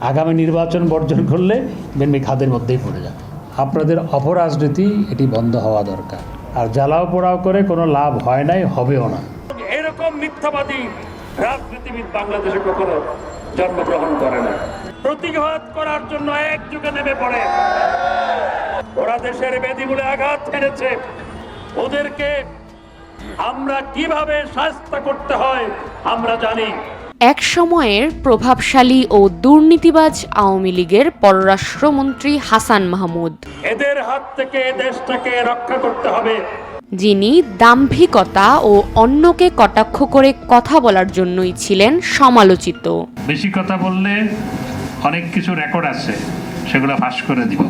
আগামী নির্বাচন বর্জন করলে বিএনপি খাদের মধ্যেই পড়ে যাবে। আপনাদের অপরাজনীতি, এটি বন্ধ হওয়া দরকার। আর জ্বালাও পোড়াও করে কোনো লাভ হয় নাই, হবেও না। এরকম মিথ্যাবাদী রাজনীতিবিদ বাংলাদেশে কখনো জন্মগ্রহণ করে না। প্রতিঘাত করার জন্য একযুগে নেমে পড়ে। ওরা দেশের বেদিমূলে আঘাত হেরেছে ওদেরকে আমরা কীভাবে শাস্তা করতে হয়, আমরা জানি। এক সময়ের প্রভাবশালী ও দুর্নীতিবাজ আওয়ামী লীগের পররাষ্ট্রমন্ত্রী হাসান মাহমুদ। এদের হাত থেকে দেশটাকে রক্ষা করতে হবে। যিনি দাম্ভিকতা ও অন্যকে কটাক্ষ করে কথা বলার জন্যই ছিলেন সমালোচিত। বেশি কথা বললে অনেক কিছু রেকর্ড আছে সেগুলো ফাঁস করে দিব।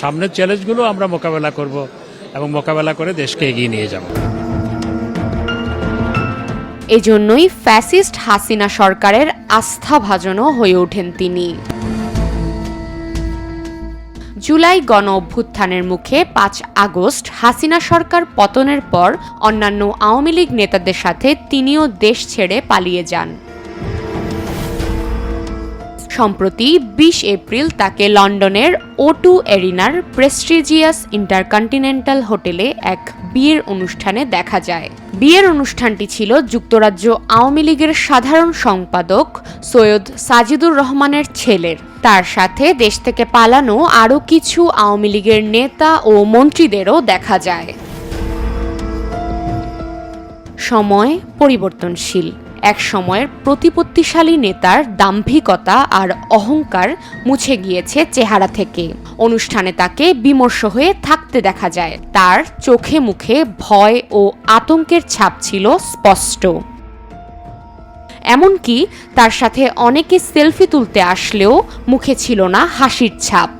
সামনের চ্যালেঞ্জগুলো আমরা মোকাবেলা করব এবং মোকাবেলা করে দেশকে এগিয়ে নিয়ে যাব। এজন্যই ফ্যাসিস্ট হাসিনা সরকারের আস্থাভাজনও হয়ে ওঠেন তিনি। জুলাই গণ অভ্যুত্থানের মুখে পাঁচ আগস্ট হাসিনা সরকার পতনের পর অন্যান্য আওয়ামী লীগ নেতাদের সাথে তিনিও দেশ ছেড়ে পালিয়ে যান। সম্প্রতি বিশ এপ্রিল তাকে লন্ডনের ও টু এরিনার প্রেস্টিজিয়াস ইন্টারকন্টিনেন্টাল হোটেলে এক বিয়ের অনুষ্ঠানে দেখা যায়। বিয়ের অনুষ্ঠানটি ছিল যুক্তরাজ্য আওয়ামী লীগের সাধারণ সম্পাদক সৈয়দ সাজিদুর রহমানের ছেলের। তার সাথে দেশ থেকে পালানো আরও কিছু আওয়ামী লীগের নেতা ও মন্ত্রীদেরও দেখা যায়। সময় পরিবর্তনশীল। এক সময়ের প্রতিপত্তিশালী নেতার দাম্ভিকতা আর অহংকার মুছে গিয়েছে চেহারা থেকে। অনুষ্ঠানে তাকে বিমর্ষ হয়ে থাকতে দেখা যায়। তার চোখে মুখে ভয় ও আতঙ্কের ছাপ ছিল স্পষ্ট। এমনকি তার সাথে অনেকে সেলফি তুলতে আসলেও মুখে ছিল না হাসির ছাপ।